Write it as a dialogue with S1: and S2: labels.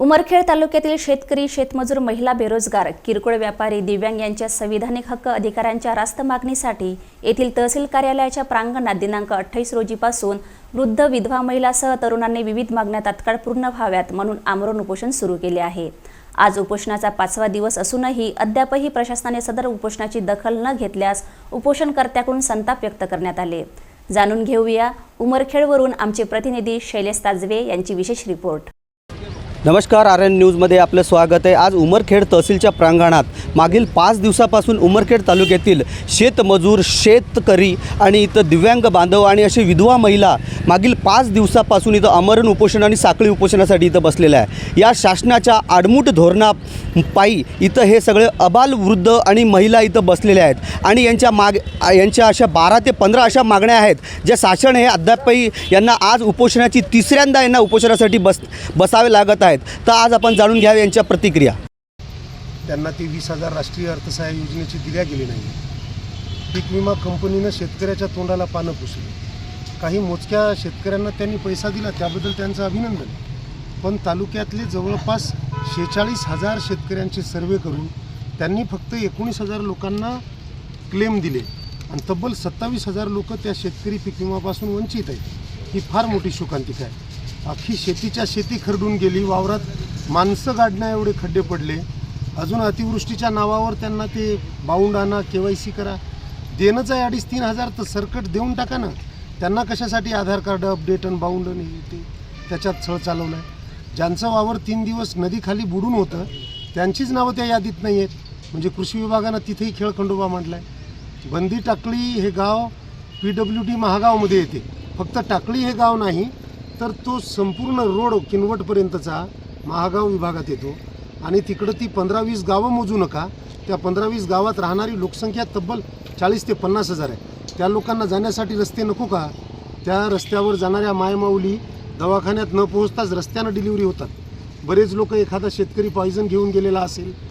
S1: उमरखेड तालुक्यातील शेतकरी शेतमजूर महिला बेरोजगार किरकोळ व्यापारी दिव्यांग यांच्या संविधानिक हक्क अधिकाऱ्यांच्या रास्त मागणीसाठी येथील तहसील कार्यालयाच्या प्रांगणात दिनांक अठ्ठावीस रोजीपासून वृद्ध विधवा महिलासह तरुणांनी विविध मागण्या तात्काळ पूर्ण व्हाव्यात म्हणून आमरण उपोषण सुरू केले आहे. आज उपोषणाचा पाचवा दिवस असूनही अद्यापही प्रशासनाने सदर उपोषणाची दखल न घेतल्यास उपोषणकर्त्याकडून संताप व्यक्त करण्यात आले. जाणून घेऊया उमरखेडवरून आमचे प्रतिनिधी शैलेश ताजवे यांची विशेष रिपोर्ट.
S2: नमस्कार आर एन न्यूजमध्ये आपलं स्वागत आहे. आज उमरखेड तहसीलच्या प्रांगणात मागील पाच दिवसापासून उमरखेड तालुक्यातील शेतमजूर शेतकरी आणि इथं दिव्यांग बांधव आणि अशी विधवा महिला मागील पाच दिवसापासून इथं अमरण उपोषण आणि साखळी उपोषणासाठी इथं बसलेल्या आहे या शासनाच्या आडमुठ धोरणा पायी इथं हे सगळे अबाल वृद्ध आणि महिला इथं बसलेल्या आहेत. आणि यांच्या माग यांच्या अशा बारा ते पंधरा अशा मागण्या आहेत ज्या शासन हे अद्यापही यांना आज उपोषणाची तिसऱ्यांदा यांना उपोषणासाठी बस बसावे लागत आहे. आहेत. तर आज आपण जाणून घ्यावे यांच्या प्रतिक्रिया.
S3: त्यांना ती वीस हजार राष्ट्रीय अर्थसहाय्य योजनेची दिल्या गेली नाही. पीक विमा कंपनीनं शेतकऱ्याच्या तोंडाला पानं पुसली. काही मोजक्या शेतकऱ्यांना त्यांनी पैसा दिला त्याबद्दल त्यांचं अभिनंदन. पण तालुक्यातले जवळपास शेहेचाळीस हजार शेतकऱ्यांचे सर्वे करून त्यांनी फक्त एकोणीस हजार लोकांना क्लेम दिले. आणि तब्बल सत्तावीस हजार लोक त्या शेतकरी पीक विमापासून वंचित आहेत. ही फार मोठी शोकांतिका आहे. अख्खी शेतीच्या शेती खरडून गेली वावरात माणसं गाडण्या एवढे खड्डे पडले. अजून अतिवृष्टीच्या नावावर त्यांना ते बाउंड आणा के वाय सी करा. देणंच आहे अडीच तीन हजार तर सरकट देऊन टाका ना. त्यांना कशासाठी आधार कार्ड अपडेट आणि बाउंड आणि ते त्याच्यात छळ चालवलं आहे ज्यांचं वावर तीन दिवस नदीखाली बुडून होतं त्यांचीच नावं त्या यादीत नाही आहेत म्हणजे कृषी विभागानं तिथेही खेळखंडोबा मांडला आहे बंदी टाकळी हे गाव पी डब्ल्यू डी महागावमध्ये येते. फक्त टाकळी हे गाव नाही तर तो संपूर्ण रोड किनवटपर्यंतचा महागाव विभागात येतो. आणि तिकडं ती पंधरा वीस गावं मोजू नका. त्या पंधरा वीस गावात राहणारी लोकसंख्या तब्बल चाळीस ते पन्नास हजार आहे. त्या लोकांना जाण्यासाठी रस्ते नको का? त्या रस्त्यावर जाणाऱ्या मायमाऊली दवाखान्यात न पोहोचताच रस्त्यानं डिलिव्हरी होतात. बरेच लोक एखादा शेतकरी पॉयझन घेऊन गेलेला असेल.